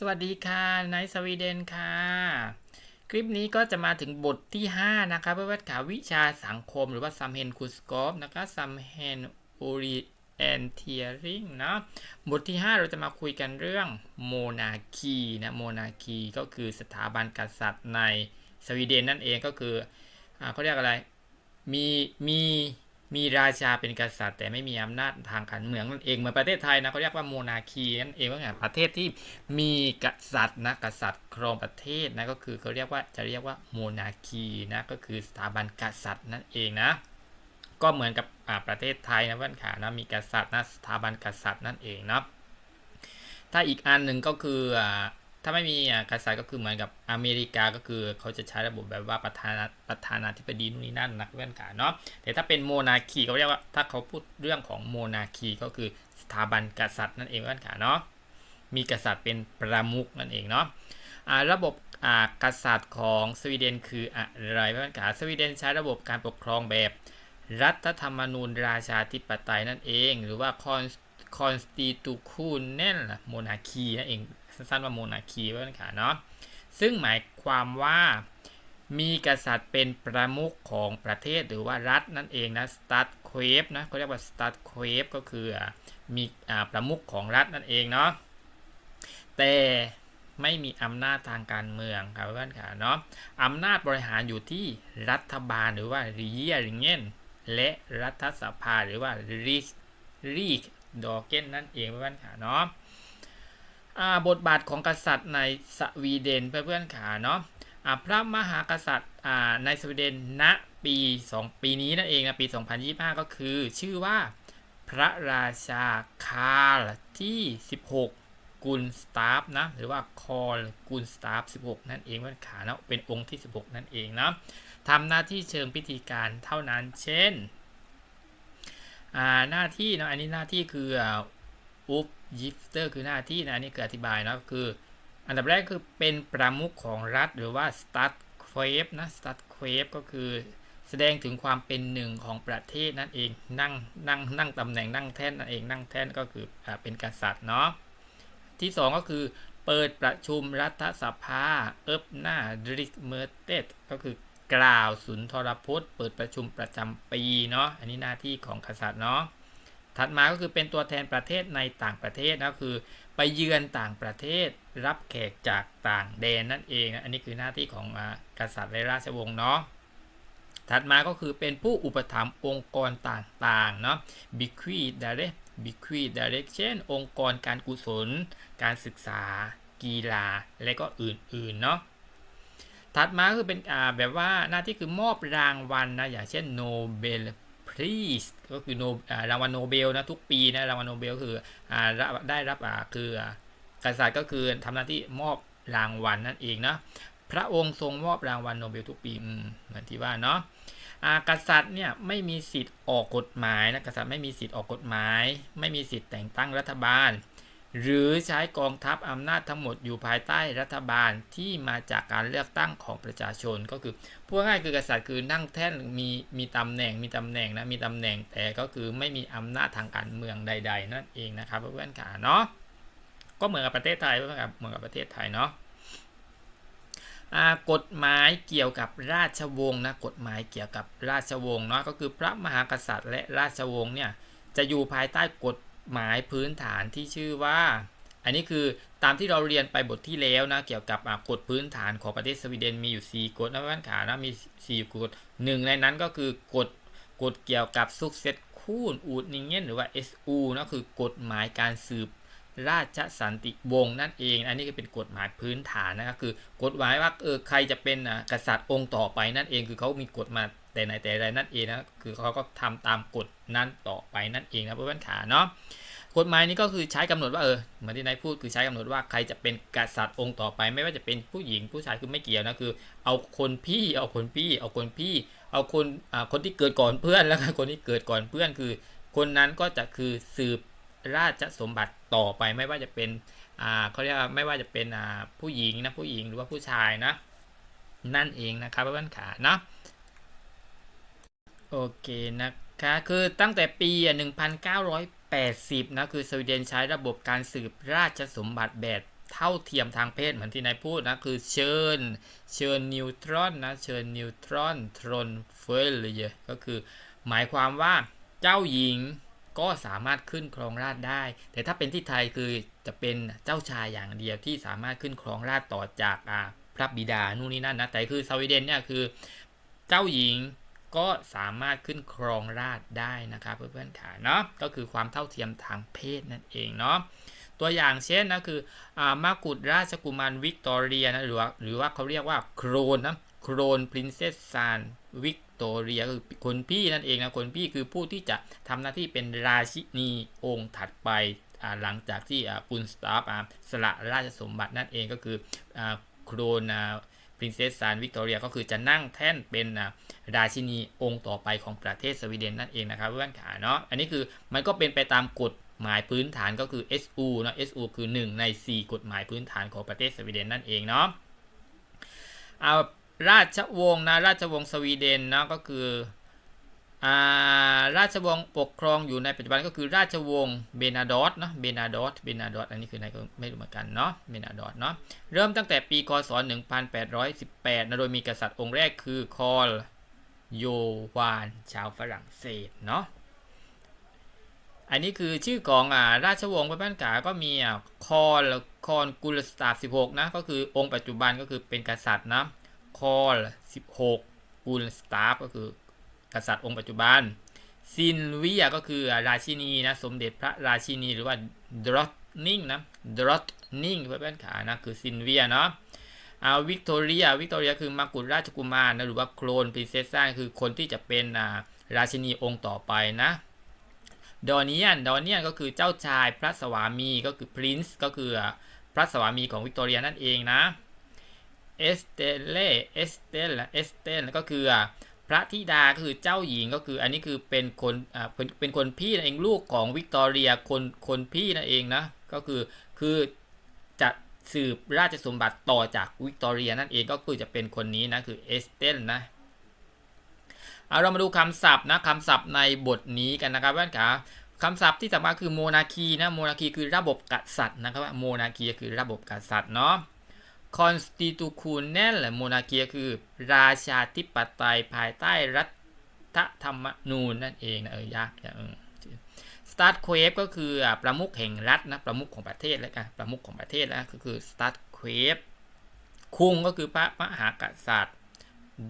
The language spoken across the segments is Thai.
สวัสดีค่ะไนสวีเดนค่ะ คลิปนี้ก็จะมาถึงบทที่ 5 นะคะเพื่อวัดขาวิชาสังคมหรือว่าซัมเฮนคูสกอฟนะคะซัมเฮนโอริแอนเทียริงนะบทที่ 5 เราจะมาคุยกันเรื่องโมนาคีนะโมนาคีก็คือสถาบันกษัตริย์ในสวีเดนนั่นเองก็คืออาเขาเรียกอะไร มีมี มีราชาเป็นกษัตริย์ แต่ไม่มีอำนาจทางการเมืองนั่นเองเหมือนประเทศไทยนะเขาเรียกว่าโมนาคีนั่นเองว่าไงประเทศที่มีกษัตริย์นะกษัตริย์ครองประเทศนะก็คือเขาเรียกว่าจะเรียกว่าโมนาคีนะก็คือสถาบันกษัตริย์นั่นเองนะ ก็เหมือนกับประเทศไทยนะเพื่อนขานะมีกษัตริย์นะสถาบันกษัตริย์นั่นเองนะถ้าอีกอันหนึ่งก็คือ ถ้าไม่มีอ่ากษัตริย์ก็คือเหมือนกับอเมริกาก็คือเขาจะใช้ระบบแบบว่าประธานาประธานาธิบดีนู่นนี่นั่นนะเพื่อนขาเนาะแต่ถ้าเป็นโมนาคีเขาเรียกว่าถ้าเขาพูดเรื่องของโมนาคีก็คือสถาบันกษัตริย์นั่นเองเพื่อนขาเนาะมีกษัตริย์เป็นประมุขนั่นเองเนาะอ่าระบบอ่ากษัตริย์ของสวีเดนคืออะไรเพื่อนขาสวีเดนใช้ระบบการปกครองแบบรัฐธรรมนูญราชาธิปไตยนั่นเอง หรือว่า constitutional monarchy นั่นเอง สั้นๆว่า monarchy เพื่อนขาเนาะซึ่งหมายความว่ามีกษัตริย์เป็นประมุขของประเทศหรือว่ารัฐนั่นเองนะ stat q u e f นะเขาเรียกว่า stat q u e f ก็คือมีประมุขของรัฐนั่นเองเนาะแต่ไม่มีอำนาจทางการเมืองครับเพื่อนขาเนาะอำนาจบริหารอยู่ที่รัฐบาลหรือว่า r e g i n g e n และรัฐสภาหรือว่ารีรีกดอเกนนั่นเองเพื่อนขาเนาะ บทบาทของกษัตริย์ในสวีเดนเพื่อนๆขาเนาะพระมหากษัตริย์ในสวีเดนณปี 2 ปีนี้นั่นเองนะปี 2025 ก็คือ ชื่อว่า พระราชาคาร์ที่ 16 กุลสตาฟนะหรือว่าคอลกุลสตาฟ 16 นั่นเองเพื่อนขาเนาะเป็นองค์ที่ 16 นั่นเองนะทำหน้าที่เชิงพิธีการเท่านั้นเช่นหน้าที่นะอันนี้หน้าที่คือ อุปยิฟเตอร์คือหน้าที่นะนนี้คืออธิบายนะคือ อันดับแรกคือเป็นประมุขของรัฐหรือว่าสตาร์ทเควฟนะสตาร์ทเควฟก็คือแสดงถึงความเป็นหนึ่งของประเทศนั่นเองนั่งนั่งนั่งตำแหน่งนั่งแท่นนั่นเองนั่งแท่นก็คืออเป็นกษัตริย์เนาะที่ 2 ก็คือเปิดประชุมรัฐสภาเอิบหน้าดริกเมอร์เตตก็คือกล่าวสุนทรพจน์ เปิดประชุมประจำปีเนาะอันนี้หน้าที่ของกษัตริย์เนาะ ถัดมาก็คือเป็นตัวแทนประเทศในต่างประเทศนะคือ ไปเยือนต่างประเทศรับแขกจากต่างแดนนั่นเอง อันนี้คือหน้าที่ของกษัตริย์และราชวงศ์เนาะถัดมาก็คือเป็นผู้อุปถัมภ์องค์กรต่างๆเนาะบิควีดาเรบิควีดาเรเช่น องค์กรการกุศล การศึกษา กีฬา และก็อื่นๆเนาะถัดมาคือเป็นแบบว่าหน้าที่คือมอบรางวัลนะอย่างเช่นโนเบล พรีสก็คือโนรางวัลโนเบลนะทุกปีนะรางวัลโนเบลคือได้รับคือกษัตริย์ก็คือทำหน้าที่มอบรางวัลนั่นเองนะพระองค์ทรงมอบรางวัลโนเบลทุกปีเหมือนที่ว่าเนาะกษัตริย์เนี่ยไม่มีสิทธิ์ออกกฎหมายนะกษัตริย์ไม่มีสิทธิ์ออกกฎหมาย ไม่มีสิทธิ์แต่งตั้งรัฐบาล หรือใช้กองทัพอำนาจทั้งหมดอยู่ภายใต้รัฐบาลที่มาจากการเลือกตั้งของประชาชนก็คือพูดง่ายคือกษัตริย์คือนั่งแท่นมีมีตำแหน่งมีตำแหน่งนะมีตำแหน่งแต่ก็คือไม่มีอำนาจทางการเมืองใด ๆ นั่นเองนะครับเพื่อนๆขาเนาะก็เหมือนกับประเทศไทยเพื่อนๆเหมือนกับประเทศไทยเนาะกฎหมายเกี่ยวกับราชวงศ์นะกฎหมายเกี่ยวกับราชวงศ์เนาะก็คือพระมหากษัตริย์และราชวงศ์เนี่ยจะอยู่ภายใต้กฎ หมายพื้นฐานที่ชื่อว่า อันนี้คือตามที่เราเรียนไปบทที่แล้วนะ เกี่ยวกับกฎพื้นฐานของประเทศสวีเดนมีอยู่ 4 กฎนะเพื่อนขานะมี 4 กฎหนึ่งในนั้นก็คือกฎกฎเกี่ยวกับซุกเซตคูนอูดนิงเงนหรือว่า SU นะคือกฎหมายการสืบราชสันติวงศ์นั่นเอง อันนี้ก็เป็นกฎหมายพื้นฐานนะครับคือกฎหมายว่าเออใครจะเป็นกษัตริย์องค์ต่อไปนั่นเองคือเขามีกฎมา แต่ไหนแต่ไรนั่นเองนะคือเขาก็ทำตามกฎนั้นต่อไปนั่นเองนะเพื่อนขาเนาะกฎหมายนี้ก็คือใช้กำหนดว่าเออเหมือนที่นายพูดคือใช้กำหนดว่าใครจะเป็นกษัตริย์องค์ต่อไป ไม่ว่าจะเป็นผู้หญิงผู้ชายคือไม่เกี่ยวนะคือ เอาคนพี่เอาคนพี่เอาคนพี่ เอาคนอ่าคนที่เกิดก่อนเพื่อนแล้วคนที่เกิดก่อนเพื่อนคือ คนนั้นก็จะคือสืบราชสมบัติต่อไปไม่ว่าจะเป็นอ่าเขาเรียกว่าไม่ว่าจะเป็นอ่าผู้หญิงนะผู้หญิงหรือว่าผู้ชายนะนั่นเองนะครับเพื่อนขานะ โอเคนะคะคือตั้งแต่ปี 1980 นะ คือสวีเดนใช้ระบบการสืบราชสมบัติแบบเท่าเทียมทางเพศเหมือนที่นายพูดนะ คือเชิญเชิญนิวตรอนนะ เชิญนิวตรอนทรอนเฟลเลยก็คือหมายความว่าเจ้าหญิงก็สามารถขึ้นครองราชได้ แต่ถ้าเป็นที่ไทยคือจะเป็นเจ้าชายอย่างเดียวที่สามารถขึ้นครองราชต่อจากพระบิดานู่นนี่นั่นนะแต่คือสวีเดนเนี่ยคือเจ้าหญิง ก็สามารถขึ้นครองราชได้นะครับเพื่อนๆขาเนาะก็คือความเท่าเทียมทางเพศนั่นเองเนาะตัวอย่างเช่นนะคืออมากุฎราชกุมารวิกตอเรียนะหรือว่าหรือว่าเขาเรียกว่าโครนนะโครนพรินเซสซานวิกตอเรียคือคนพี่นั่นเองนะคนพี่คือผู้ที่จะทำหน้าที่เป็นราชินีองค์ถัดไปหลังจากที่คุณสตาฟสละราชสมบัตินั่นเองก็คือโครน พรินเซสซานวิกตอเรียก็คือจะนั่งแท่นเป็นราชินีองค์ต่อไปของประเทศสวีเดนนั่นเองนะครับเพื่อนขาเนาะอันนี้คือมันก็เป็นไปตามกฎหมายพื้นฐานก็คือ SU นาะ SU คือ 1 ใน 4 กฎหมายพื้นฐานของประเทศสวีเดนนั่นเองเนาะเอาราชวงศ์นะราชวงศ์สวีเดนเนาะก็คือ ราชวงศ์ปกครองอยู่ในปัจจุบันก็คือราชวงศ์เบนาดอตเนาะเบนาดอตเบนาดอตอันนี้คือไหนก็ไม่รู้เหมือนกันเนาะเบนาดอตเนาะเริ่มตั้งแต่ปีคศ 1818นะโดยมีกษัตริย์องค์แรกคือคอลโยวานชาวฝรั่งเศสเนาะอันนี้คือชื่อของอ่าราชวงศ์พระบ้านกาก็มีอ่าคอลคอนกุลสตาร์16นะก็คือองค์ปัจจุบันก็คือเป็นกษัตริย์นะคอล16กุลสตาร์ก็คือ กษัตริย์องค์ปัจจุบัน ซินวียก็คือราชินีนะสมเด็จพระราชินีหรือว่าดรอตนิงนะดรอตนิงเพื่อนขานะคือซินวียเนาะเอาวิกตอเรียวิกตอเรียคือมากุฎราชกุมารนะหรือว่าโคลนปรินเซสซ่าคือคนที่จะเป็นราชินีองค์ต่อไปนะดอเนียนดอเนียนก็คือเจ้าชายพระสวามีก็คือพรินซ์ก็คือพระสวามีของวิกตอเรียนั่นเองนะเอสเตเล่เอสเตลเอสเตลก็คือ พระธิดาก็คือเจ้าหญิงก็คืออันนี้คือเป็นคนอ่าเป็นเป็นคนพี่นั่นเองลูกของวิกตอเรียคนคนพี่นั่นเองนะก็คือคือจะสืบราชสมบัติต่อจากวิกตอเรียนั่นเองก็คือจะเป็นคนนี้นะคือเอสเตลนะเอาเรามาดูคำศัพท์นะคำศัพท์ในบทนี้กันนะครับเพื่อนขาคำศัพท์ที่สำคัญคือโมนาคีนะโมนาคีคือระบบกษัตริย์นะครับโมนาคีคือระบบกษัตริย์เนาะ constitutionell monarchy คือ ราชาธิปไตยภายใต้รัฐธรรมนูญนั่นเองนะเออยากอย่าง start q u a v e ก็คือประมุขแห่งรัฐนะประมุขของประเทศแล้วกันประมุขของประเทศแล้วก็คือ start q u a v e คุงก็คือพระมหากษัตริย์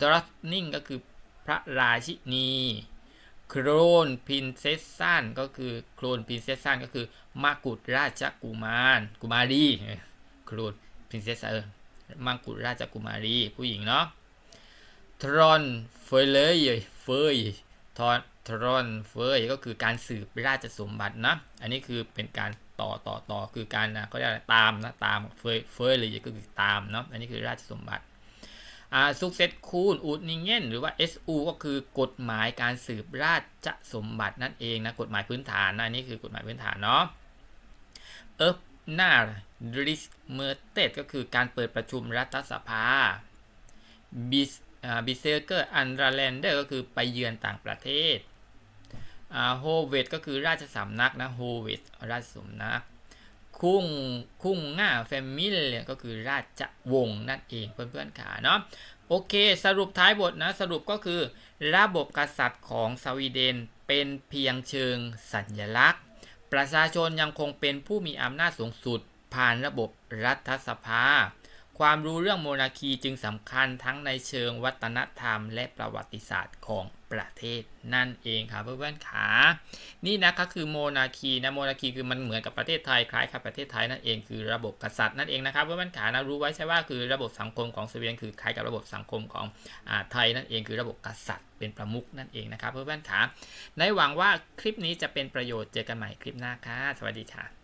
d r o t n i n g ก็คือพระราชินีโครนพินเซสซันก็คือโครนพินเซสซันก็คือมากุฎราชกุมารกุมารีโครน พรินเซสเออมังกุฎราชกุมารีผู้หญิงเนาะทรอนเฟยเลยเฟยทอนทรอนเฟยก็คือการสืบราชสมบัตินะ อันนี้คือเป็นการต่อต่อต่อคือการนะเขาเรียกตามนะตามเฟยเฟยเลยก็คือตามเนาะอันนี้คือราชสมบัติอ่าซุกเซตคูนอูดนิงเงนหรือว่า SU ก็คือกฎหมายการสืบราชสมบัตินั่นเองนะกฎหมายพื้นฐานนะอันนี้คือกฎหมายพื้นฐานเนาะเอฟ หน้าริสเมอร์เตก็คือการเปิดประชุมรัฐสภาบิสบิเซเกอร์อันราแลนเดอร์ก็คือไปเยือนต่างประเทศโฮเวตก็คือราชสำนักนะโฮเวตราชสำนัก คุ้งคุ้งง่าแฟมิลก็คือราชวงศ์นั่นเองเพื่อนๆขาเนาะโอเค สรุปท้ายบทนะสรุปก็คือ ระบบกษัตริย์ของสวีเดนเป็นเพียงเชิงสัญลักษณ์ ประชาชนยังคงเป็นผู้มีอำนาจสูงสุด ผ่านระบบรัฐสภา ความรู้เรื่องโมนาคีจึงสำคัญทั้งในเชิงวัฒนธรรมและประวัติศาสตร์ของ ประเทศนั่นเองครับเพื่อนๆขานี่นะก็คือโมนาคีนะโมนาคีคือมันเหมือนกับประเทศไทยคล้ายกับประเทศไทยนั่นเองคือระบบกษัตริย์นั่นเองนะครับเพื่อนๆขานะรู้ไว้ใช่ว่าคือระบบสังคมของสวีเดนคือคล้ายกับระบบสังคมของอไทยนั่นเองคือระบบกษัตริย์เป็นประมุขนั่นเองนะครับเพื่อนๆขาในหวังว่าคลิปนี้จะเป็นประโยชน์เจอกันใหม่คลิปหน้าค่ะสวัสดีค่ะ